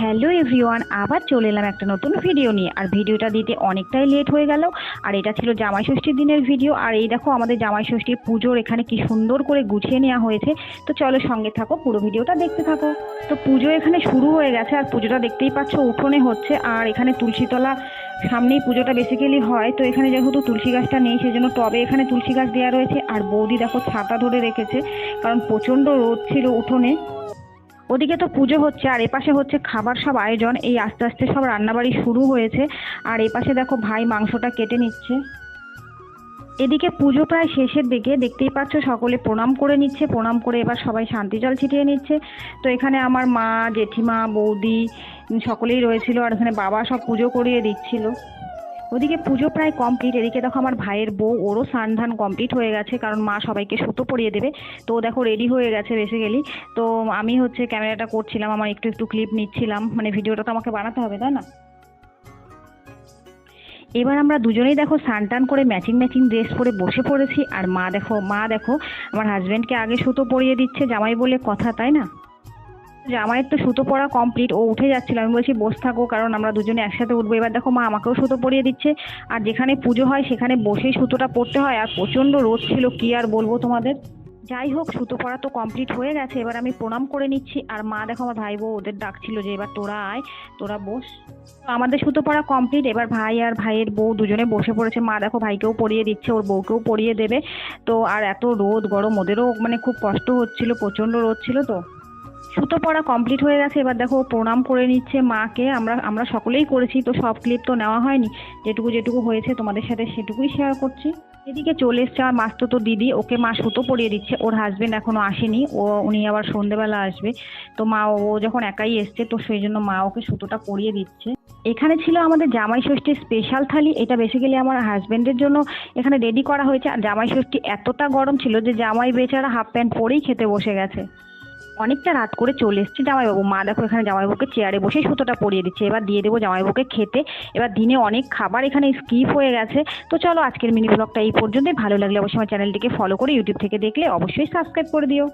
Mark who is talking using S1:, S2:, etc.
S1: Hello everyone, আবার চলে এলাম একটা নতুন ভিডিও নিয়ে। আর ভিডিওটা দিতে অনেকটাই লেট হয়ে গেল। আর এটা ছিল জামাই ষষ্ঠীর দিনের ভিডিও আর এই দেখো আমাদের জামাই ষষ্ঠীর পুজোর এখানে কি সুন্দর করে গুছিয়ে নেওয়া হয়েছে। তো চলো সঙ্গে থাকো, পুরো ভিডিওটা দেখতে থাকো। তো পুজো এখানে শুরু হয়ে গেছে, আর পুজোটা দেখতেই পাচ্ছ উঠোনে হচ্ছে। আর এখানে তুলসীতলা সামনেই পুজোটা বেসিক্যালি হয়। তো এখানে যেহেতু তুলসী গাছটা নেই, সেজন্য টবে এখানে তুলসী গাছ দেওয়া রয়েছে। আর বৌদি দেখো ছাতা ধরে রেখেছে, কারণ প্রচণ্ড রোদ ছিল উঠোনে। ওদিকে তো পুজো হচ্ছে, আর এপাশে হচ্ছে খাবার সব আয়োজন। এই আস্তে আস্তে সব রান্নাবাড়ি শুরু হয়েছে। আর এপাশে দেখো ভাই মাংসটা কেটে নিচ্ছে। এদিকে পুজো প্রায় শেষের দিকে, দেখতেই পাচ্ছ সকলে প্রণাম করে নিচ্ছে। প্রণাম করে এবার সবাই শান্তি জল ছিটিয়ে নিচ্ছে। তো এখানে আমার মা, জেঠিমা, বৌদি, সকলেই রয়েছিল, আর এখানে বাবা সব পুজো করিয়ে দিচ্ছিল। ওদিকে পুজো প্রায় কমপ্লিট এদিকে দেখো আমার ভাইয়ের বউ, ওরও স্নান ধান কমপ্লিট হয়ে গেছে, কারণ মা সবাইকে সুতো পরিয়ে দেবে। তো দেখো রেডি হয়ে গেছে বেসিক্যালি তো আমি হচ্ছে ক্যামেরাটা করছিলাম, আমার একটু একটু ক্লিপ নিচ্ছিলাম। মানে ভিডিওটা তো আমাকে বানাতে হবে, তাই না? এবার আমরা দুজনেই দেখো স্নান টান করে ম্যাচিং ম্যাচিং ড্রেস পরে বসে পড়েছি। আর মা দেখো মা দেখো, আমার হাজব্যান্ডকে আগে সুতো পরিয়ে দিচ্ছে, জামাই বলে কথা, তাই না? জামাইয়ের তো সুতো পরা কমপ্লিট ও উঠে যাচ্ছিল। আমি বলছি, বসে থাকো, কারণ আমরা দুজনে একসাথে উঠবো। এবার দেখো মা আমাকেও সুতো পরিয়ে দিচ্ছে। আর যেখানে পুজো হয়, সেখানে বসেই সুতোটা পরতে হয়। আর প্রচণ্ড রোদ ছিল, কি আর বলব তোমাদের? যাই হোক, সুতো পরা তো কমপ্লিট হয়ে গেছে। এবার আমি প্রণাম করে নিচ্ছি। আর মা দেখো, আমার ভাই বউ ওদের ডাকছিল যে, এবার তোরা আয়, তোরা বস। তো আমাদের সুতো পরা কমপ্লিট এবার ভাই আর ভাইয়ের বউ দুজনে বসে পড়েছে। মা দেখো, ভাইকেও পরিয়ে দিচ্ছে, ওর বউকেও পরিয়ে দেবে। তো আর এত রোদ, গরম, ওদেরও মানে খুব কষ্ট হচ্ছিল, প্রচণ্ড রোদ ছিল তো। সুতো পড়া কমপ্লিট হয়ে গেছে। এবার দেখো, প্রণাম করে নিচ্ছে মাকে। আমরা আমরা সকলেই করেছি, তো সব ক্লিপ তো নেওয়া হয়নি। যেটুকু যেটুকু হয়েছে তোমাদের সাথে সেটুকুই শেয়ার করছি। এদিকে চলে এসছে আমার মাস্তুতো দিদি। ওকে মা সুতো পরিয়ে দিচ্ছে। ওর হাজবেন্ড এখনও আসেনি। ও, উনি আবার সন্ধেবেলা আসবে। তো মা, ও যখন একাই এসছে, তো সেই জন্য মা ওকে সুতোটা পরিয়ে দিচ্ছে। এখানে ছিল আমাদের জামাই ষষ্ঠীর স্পেশাল থালি। এটা বেসিক্যালি আমার হাজবেন্ডের জন্য এখানে রেডি করা হয়েছে। আর জামাই ষষ্ঠী এতটা গরম ছিল যে জামাই বেচারা হাফ প্যান্ট পরেই খেতে বসে গেছে। অনেকটা রাত করে চলে এসছে জামাইবাবু। মা দেখো এখানে জামাইবাবুকে চেয়ারে বসে সুতোটা পরিয়ে দিচ্ছে। এবার দিয়ে দেবো জামাইবাবুকে খেতে। এবার দিনে অনেক খাবার এখানে স্কিপ হয়ে গেছে। তো চলো আজকের মিনি ব্লগটা এই পর্যন্তই। ভালো লাগলে অবশ্যই আমার চ্যানেলটিকে ফলো করে ইউটিউব থেকে দেখলে অবশ্যই সাবস্ক্রাইব করে দিও।